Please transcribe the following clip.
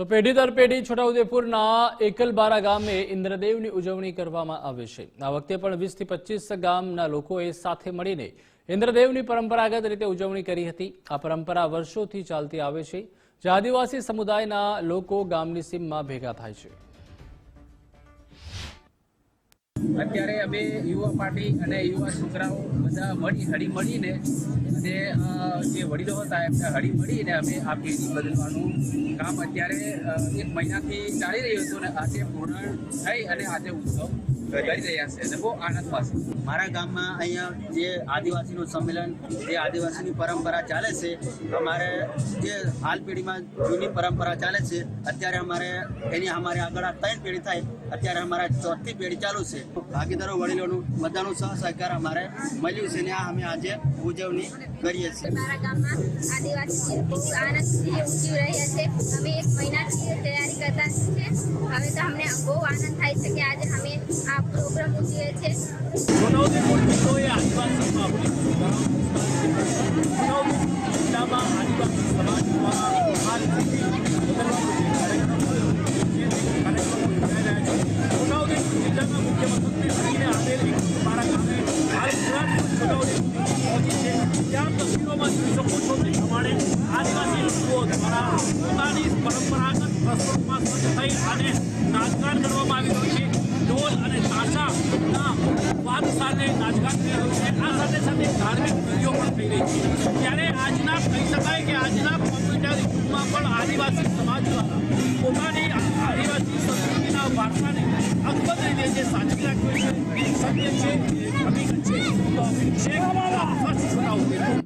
તો પેઢી દર પેઢી છોટાઉદેપુરના એકલબારા ગામે ઇન્દ્રદેવની ઉજવણી કરવામાં આવે છે. આ વખતે પણ વીસથી પચીસ ગામના લોકોએ સાથે મળીને ઇન્દ્રદેવની પરંપરાગત રીતે ઉજવણી કરી હતી. આ પરંપરા વર્ષોથી ચાલતી આવે છે. જે આદિવાસી સમુદાયના લોકો ગામની સીમમાં ભેગા થાય છે. અત્યારે અમે યુવા પાર્ટી અને યુવા છોકરાઓ બધા મળી હળી મળીને અને જે વડીલો હતા એમને હળી મળીને અમે આ પેઢી બદલવાનું કામ અત્યારે એક મહિનાથી ચાલી રહ્યું હતું અને આજે પૂર્ણ થઈ અને આજે ઉત્સવ કરી રહ્યા છે. અને બહુ આનંદ પાસે મારા ગામમાં અહીંયા જે આદિવાસીનું સંમેલન, જે આદિવાસીની પરંપરા ચાલે છે, અમારે જે હાલ પેઢીમાં જૂની પરંપરા ચાલે છે, અત્યારે અમારે, એની અમારે આગળ ત્રણ પેઢી થાય, અત્યારે અમારા ચોથી પેઢી ચાલુ છે. ભાગીદારો વડીલોનું બધાનું સહ સહકાર અમારે મળ્યું છે ને આ અમે આજે ઉજવણી કરીએ છીએ. મારા ગામમાં આદિવાસી બહુ આનંદથી ઉજવી રહ્યા છે. અમે એક મહિનાથી તૈયારી કરતા છીએ. હવે તો અમને બહુ આનંદ થાય છે કે આજે અમે આ પ્રોગ્રામ ઉજવીએ છીએ. આદિવાસી સાથે નાચગાન થઈ રહ્યું છે આ સાથે સાથે ધાર્મિક વિધિઓ પણ થઈ રહી છે ત્યારે આજના અકબંધ રીતે જે સાચવી રાખ્યો છે એ સત્ય છે એ હકીકત છે